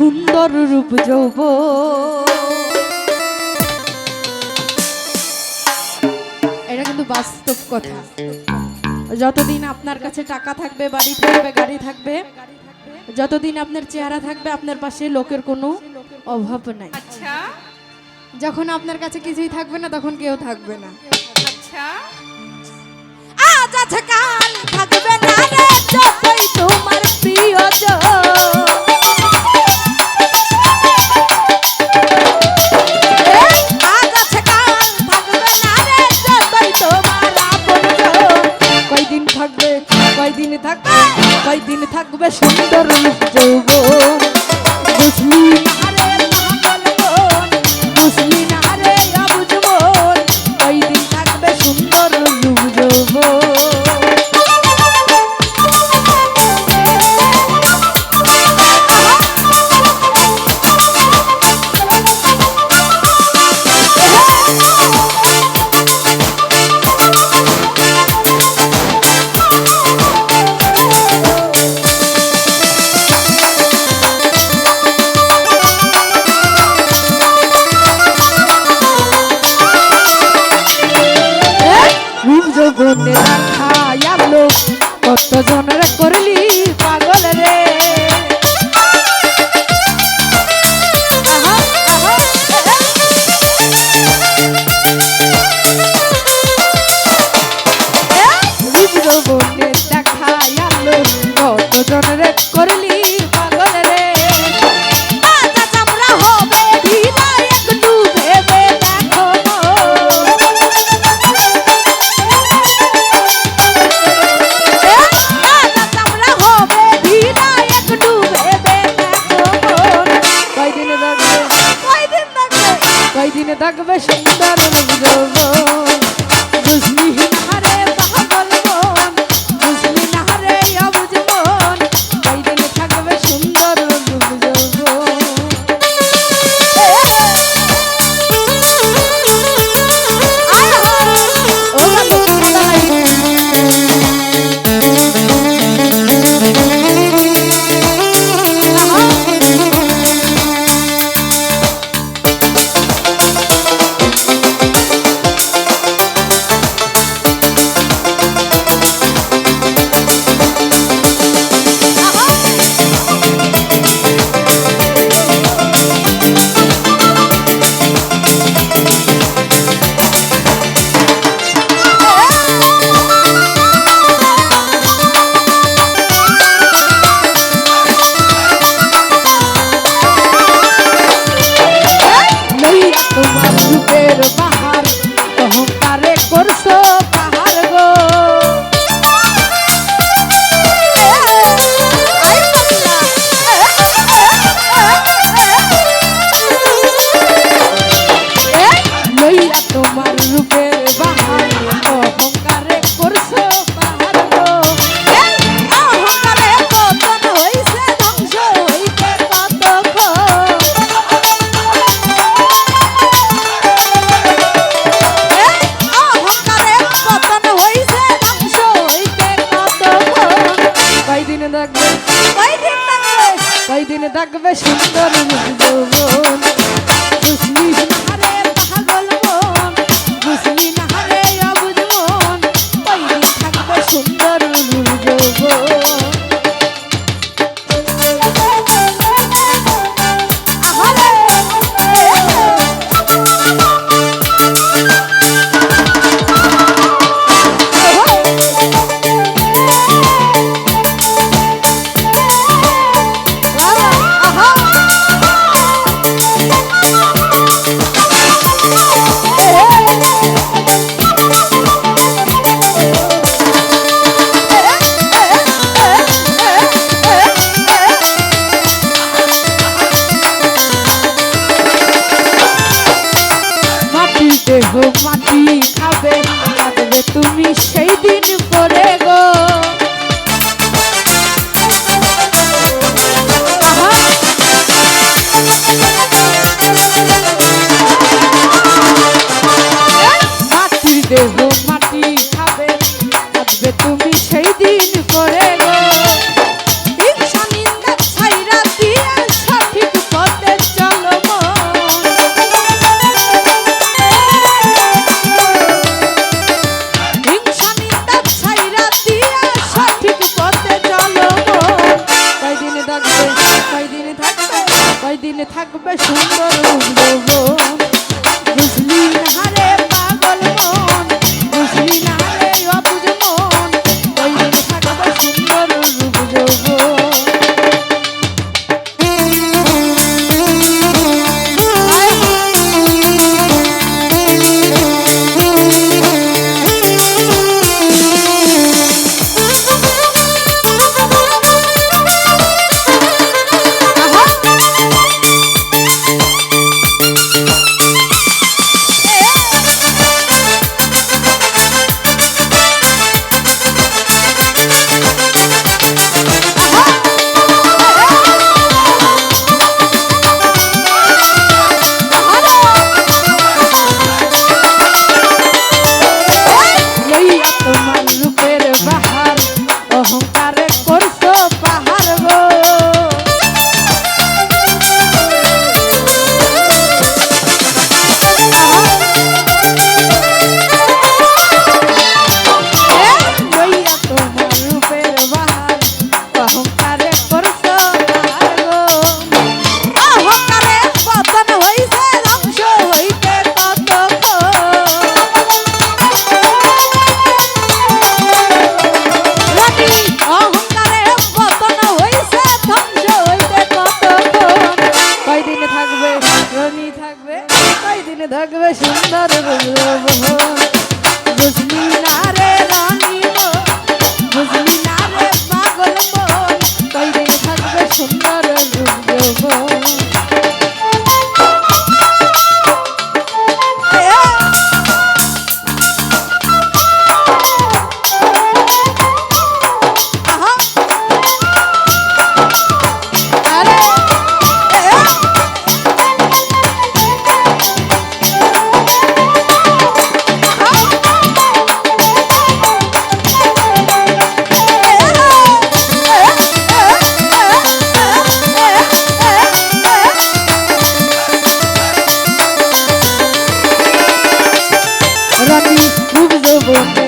সুন্দর রূপ যৌব। এটা কিন্তু বাস্তব কথা। যতদিন আপনার কাছে টাকা থাকবে বাড়ি থাকবে গাড়ি থাকবে যতদিন আপনার চেহারা থাকবে আপনার পাশে লোকের কোনো অভাব নাই। আচ্ছা। যখন আপনার কাছে কিছুই থাকবে না তখন কেউ থাকবে না। আচ্ছা। আজ আছে কাল থাকবে না রে যতই তোমার প্রিয়জন। Deus do Bible.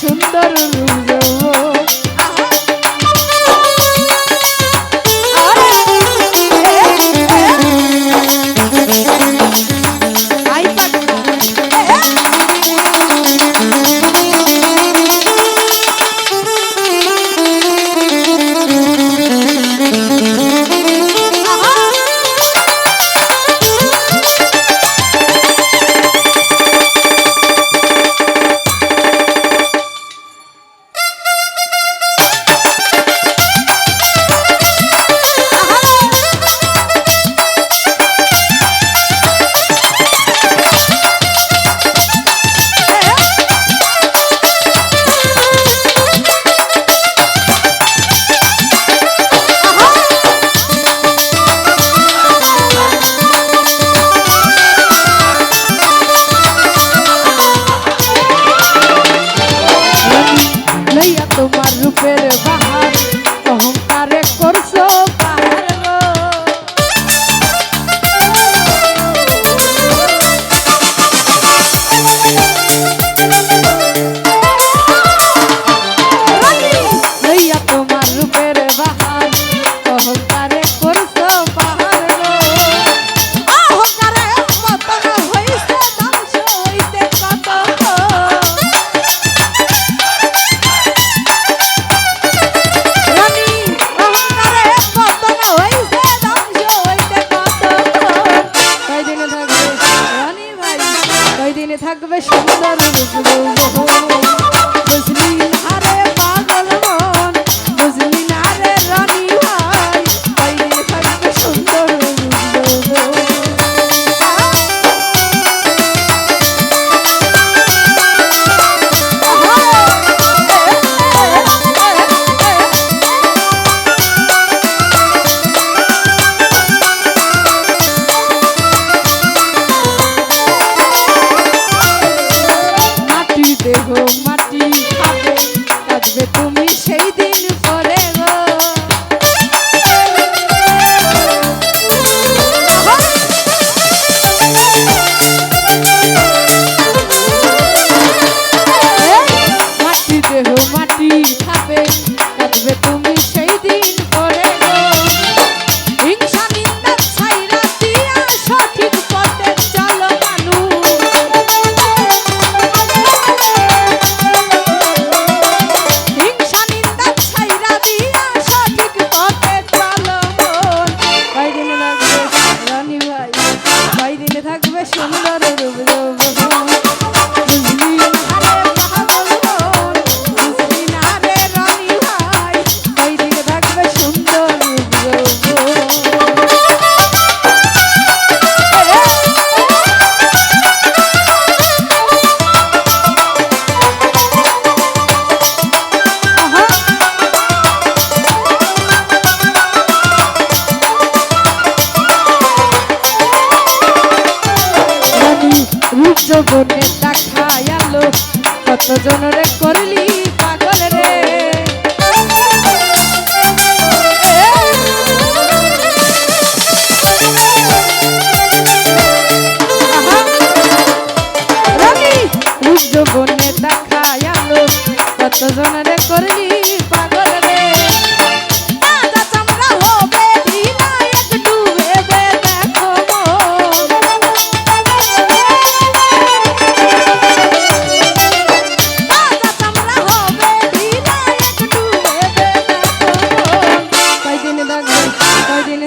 সুন্দর রূপ। তুমি সেই দিন পর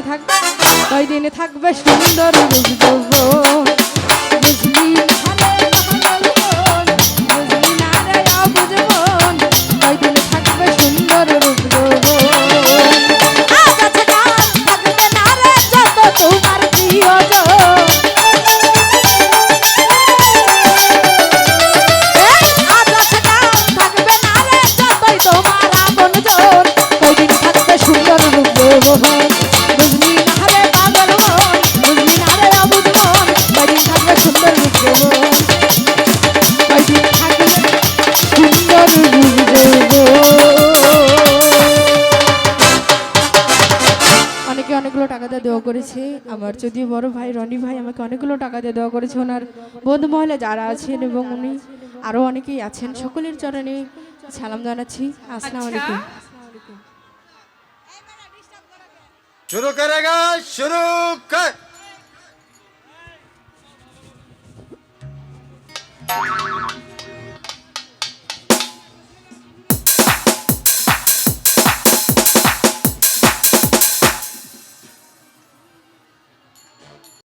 থাকবে কয়দিন থাকবে সুন্দর রূপ অনেকগুলো টাকা দিয়ে দেওয়া করেছে ওনার বন্ধু মহলে যারা আছেন এবং উনি আরও অনেকেই আছেন সকলের চরণে সালাম জানাচ্ছি। আসসালাম আচ্ছা। আলাইকুম। শুরু করে শুরু কর।